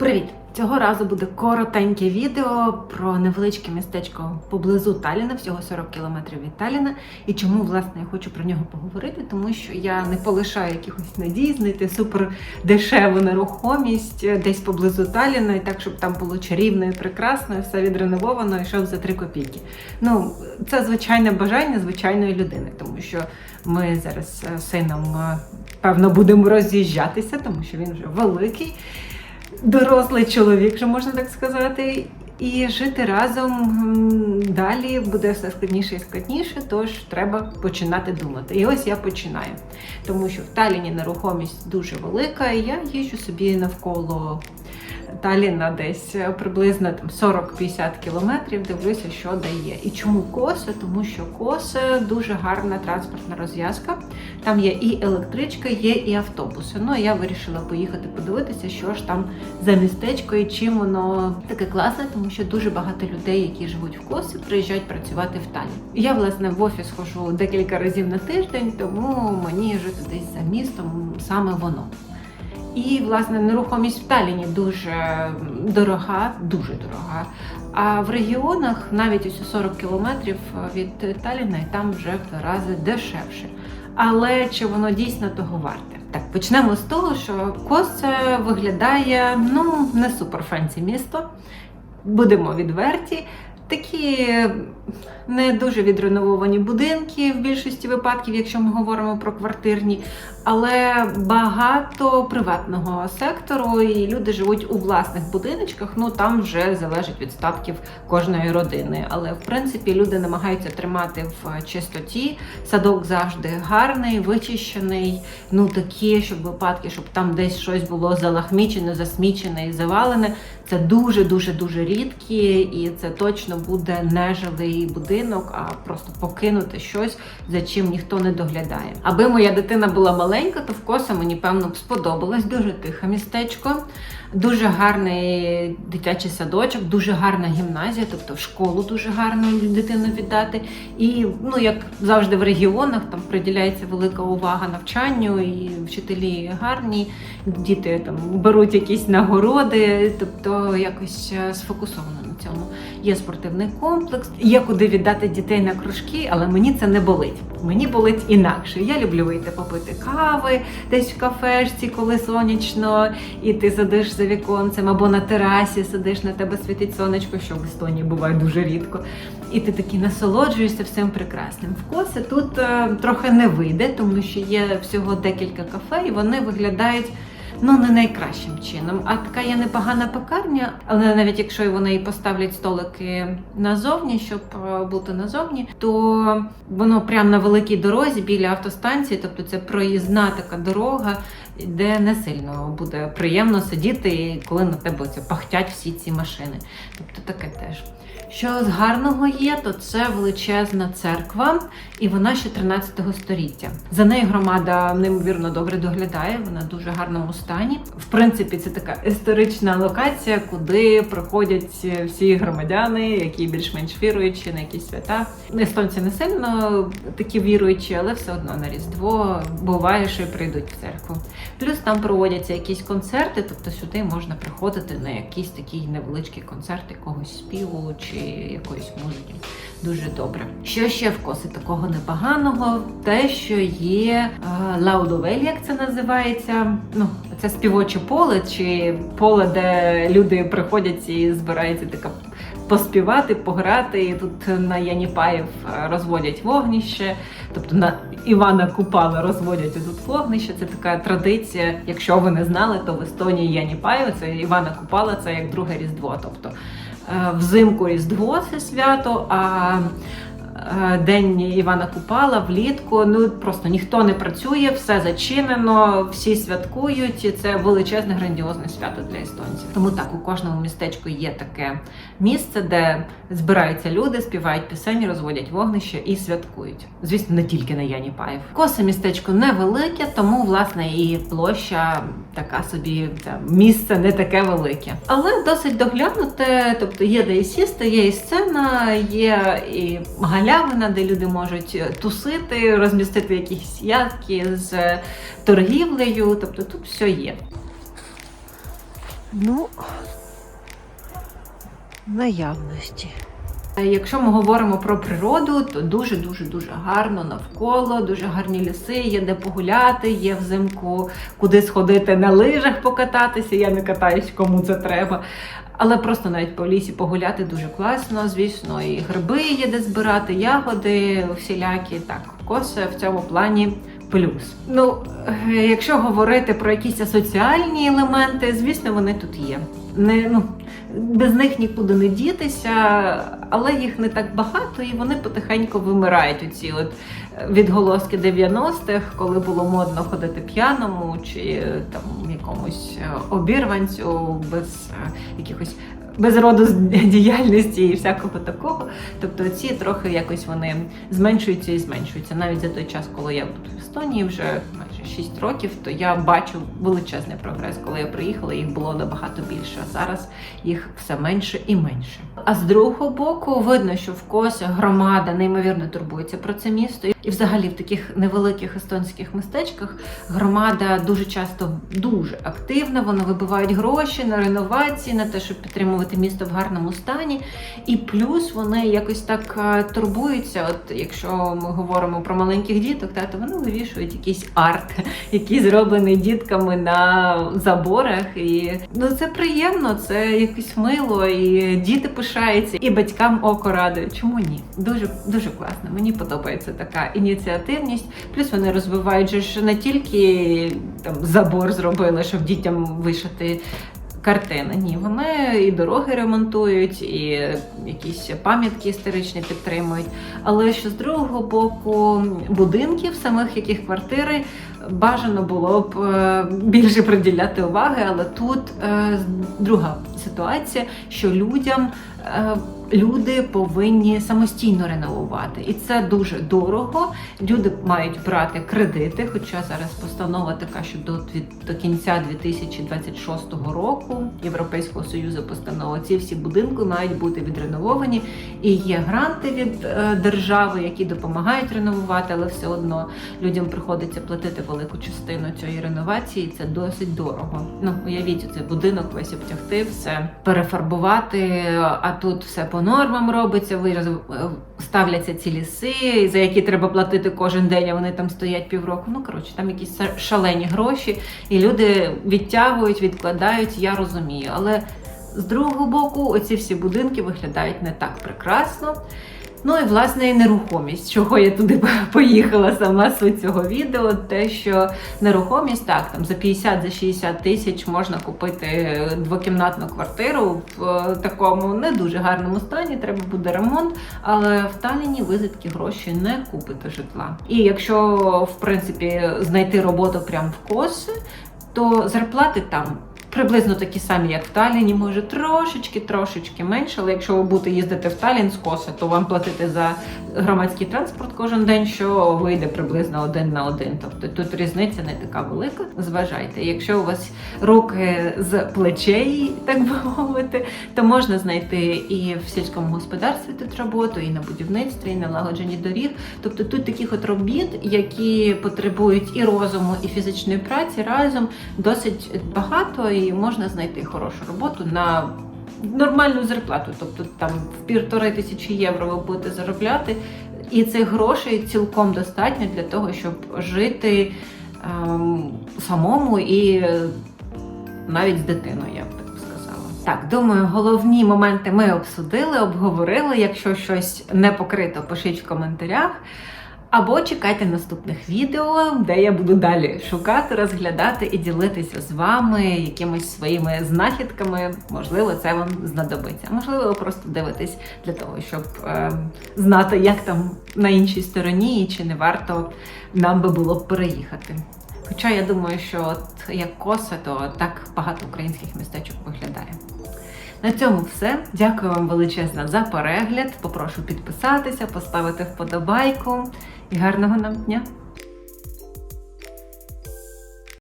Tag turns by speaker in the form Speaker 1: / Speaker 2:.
Speaker 1: Привіт! Цього разу буде коротеньке відео про невеличке містечко поблизу Таліна, всього 40 кілометрів від Таліна. І чому власне я хочу про нього поговорити? Тому що я не полишаю якихось надій знайти супер дешеву нерухомість десь поблизу Таліна, і так, щоб там було чарівно і прекрасно, і все відренововано, і йшов за 3 копійки. Ну, це звичайне бажання звичайної людини, тому що ми зараз з сином е, певно будемо роз'їжджатися, тому що він вже великий дорослий чоловік, що можна так сказати. І жити разом далі буде все складніше і складніше, тож треба починати думати. І ось я починаю. Тому що в Таліні нерухомість дуже велика, і я їжджу собі навколо Таліна десь приблизно там 40-50 кілометрів, дивлюся, що дає. І чому коси? Тому що коси дуже гарна транспортна розв'язка. Там є і електричка, є і автобуси. Ну і я вирішила поїхати подивитися, що ж там за містечко і чим воно таке класне, тому що дуже багато людей, які живуть в коси, приїжджають працювати в Талін. Я власне в офіс хожу декілька разів на тиждень, тому мені жити десь за містом саме воно. І, власне, нерухомість в Таліні дуже дорога, дуже дорога. А в регіонах навіть ось у 40 кілометрів від Таліна і там вже в два рази дешевше. Але чи воно дійсно того варте? Так, почнемо з того, що Косе виглядає ну не супер фенсі місто. Будемо відверті. Такі не дуже відренововані будинки в більшості випадків, якщо ми говоримо про квартирні, але багато приватного сектору, і люди живуть у власних будиночках. Ну там вже залежить від статків кожної родини. Але в принципі люди намагаються тримати в чистоті. Садок завжди гарний, вичищений. Ну такі, щоб випадки, щоб там десь щось було залахмічене, засмічене і завалене. Це дуже дуже дуже рідкі, і це точно буде не жилий будинок, а просто покинути щось, за чим ніхто не доглядає. Аби моя дитина була маленька, то в коса мені певно сподобалось. Дуже тихе містечко, дуже гарний дитячий садочок, дуже гарна гімназія, тобто в школу дуже гарно дитину віддати. І ну як завжди в регіонах там приділяється велика увага навчанню, і вчителі гарні, діти там беруть якісь нагороди, тобто якось е, сфокусовано цьому. Є спортивний комплекс, є куди віддати дітей на кружки, але мені це не болить. Мені болить інакше. Я люблю вийти попити кави десь в кафешці, коли сонячно, і ти сидиш за віконцем або на терасі сидиш, на тебе світить сонечко, що в Естонії буває дуже рідко. І ти такий насолоджуєшся всім прекрасним. В коси тут е, трохи не вийде, тому що є всього декілька кафе, і вони виглядають ну не найкращим чином. А така є непогана пекарня, але навіть якщо вони поставлять столики назовні, щоб е, бути назовні, то воно прямо на великій дорозі біля автостанції, тобто це проїзна така дорога, де не сильно буде приємно сидіти, коли на тебе оце пахтять всі ці машини. Тобто таке теж. Що з гарного є, то це величезна церква, і вона ще 13 століття. За нею громада неймовірно добре доглядає, вона в дуже гарному стані. В принципі, це така історична локація, куди приходять всі громадяни, які більш-менш віруючі на якісь свята. Естонці не сильно такі віруючі, але все одно на Різдво буває, що прийдуть в церкву. Плюс там проводяться якісь концерти, тобто сюди можна приходити на якийсь такий невеличкий концерт якогось співу чи якоїсь музики. Дуже добре. Що ще в коси такого непоганого? Те, що є лаудовель, як це називається. Ну, це співоче поле, чи поле, де люди приходять і збирається така поспівати, пограти. І тут на Яніпаєв розводять вогнище, тобто на Івана Купала розводять тут вогнище. Це така традиція. Якщо ви не знали, то в Естонії Яніпаєв, це Івана Купала, це як друге різдво. Тобто е, взимку Різдво це свято. а е, День Івана Купала влітку. Ну просто ніхто не працює, все зачинено, всі святкують. і Це величезне грандіозне свято для естонців. Тому так у кожному містечку є таке місце, де збираються люди, співають пісені, розводять вогнище і святкують. Звісно, не тільки на Яні Паєв. Косе містечко невелике, тому власне і площа така собі це місце не таке велике, але досить доглянуте. Тобто є де і сісти, є і сцена, є і галявина, де люди можуть тусити, розмістити якісь ядки з торгівлею. Тобто тут все є.
Speaker 2: Ну, наявності.
Speaker 1: Е, Якщо ми говоримо про природу, то дуже дуже дуже гарно навколо, дуже гарні ліси, є де погуляти, є взимку куди сходити на лижах покататися. Я не катаюсь, кому це треба. Але просто навіть по лісі погуляти дуже класно. Звісно, і гриби є де збирати, ягоди всілякі. Так, коса в цьому плані. Плюс, ну е, якщо говорити про якісь соціальні елементи, звісно, вони тут є. Не ну без них нікуди не дітися, але їх не так багато, і вони потихеньку вимирають. Оці от е, відголоски 90-х, коли було модно ходити п'яному чи е, там якомусь е, обірванцю без якихось. Без роду діяльності і всякого такого. Тобто ці трохи якось вони зменшуються і зменшуються. Навіть за той час, коли я в Естонії вже 6 років, то я бачу величезний прогрес. Коли я приїхала, їх було набагато більше. А зараз їх все менше і менше. А з другого боку, видно, що в Косі громада неймовірно турбується про це місто. І взагалі в таких невеликих естонських містечках громада дуже часто дуже активна. Вони вибивають гроші на реновації, на те, щоб підтримувати місто в гарному стані. І плюс вони якось так е, турбуються. От якщо ми говоримо про маленьких діток, та, то вони вивішують якийсь арт, який зроблений дітками на заборах. І ну це приємно, це якось мило, і діти пишаються, і батькам око радують. Чому ні? Дуже дуже класно. Мені подобається така ініціативність. Плюс вони розвивають що не тільки там забор зробили, щоб дітям вишити. Картини. Ні, вони і дороги ремонтують, і якісь пам'ятки історичні підтримують. Але що з другого боку, будинків, самих яких квартири, бажано було б е, більше приділяти уваги. Але тут е, друга ситуація, що людям. е, Люди повинні самостійно реновувати, і це дуже дорого. Люди мають брати кредити. Хоча зараз постанова така, що до, до кінця 2026 року Європейського союзу постанова ці всі будинки мають бути відренововані. І є гранти від держави, які допомагають реновувати, але все одно людям приходиться платити велику частину цієї реновації. Це досить дорого. Ну уявіть, цей будинок весь обтягти, все перефарбувати. А тут все по нормам робиться. вираз- е, ставляться ці ліси, за які треба платити кожен день. А вони там стоять півроку. Ну коротше, там якісь шалені гроші, і люди відтягують, відкладають. Я розумію, але. З другого боку, оці всі будинки виглядають не так прекрасно. Ну і власне і нерухомість, чого я туди поїхала сама суть цього відео. Те, що нерухомість так там за 50 за 60 тисяч можна купити двокімнатну квартиру в е, такому не дуже гарному стані. Треба буде ремонт, але в Талліні ви за такі гроші не купите житла. І якщо в принципі знайти роботу прямо в коси, то зарплати там. Приблизно такі самі, як в Талліні, може трошечки, трошечки менше. Але якщо ви будете їздити в Таллін з коси, то вам платити за громадський транспорт кожен день, що вийде приблизно один на один. Тобто тут різниця не така велика. Зважайте, якщо у вас руки з плечей, так би мовити, то можна знайти і в сільському господарстві тут роботу, і на будівництві, і налагодженні доріг. Тобто тут таких от робіт, які потребують і розуму, і фізичної праці разом досить багато, і можна знайти хорошу роботу на нормальну зарплату. Тобто там в півтори тисячі євро ви будете заробляти, і цих грошей цілком достатньо для того, щоб жити ем, самому і навіть з дитиною, я б. Так, думаю, головні моменти ми обсудили, обговорили. Якщо щось не покрито, пишіть в коментарях. Або чекайте наступних відео, де я буду далі шукати, розглядати і ділитися з вами якимись своїми знахідками. Можливо, це вам знадобиться. Можливо, ви просто дивитесь для того, щоб е, знати, як там на іншій стороні, і чи не варто нам би було переїхати. Хоча я думаю, що от як коса, то так багато українських містечок виглядає. На цьому все. Дякую вам величезно за перегляд. Попрошу підписатися, поставити вподобайку і гарного нам дня!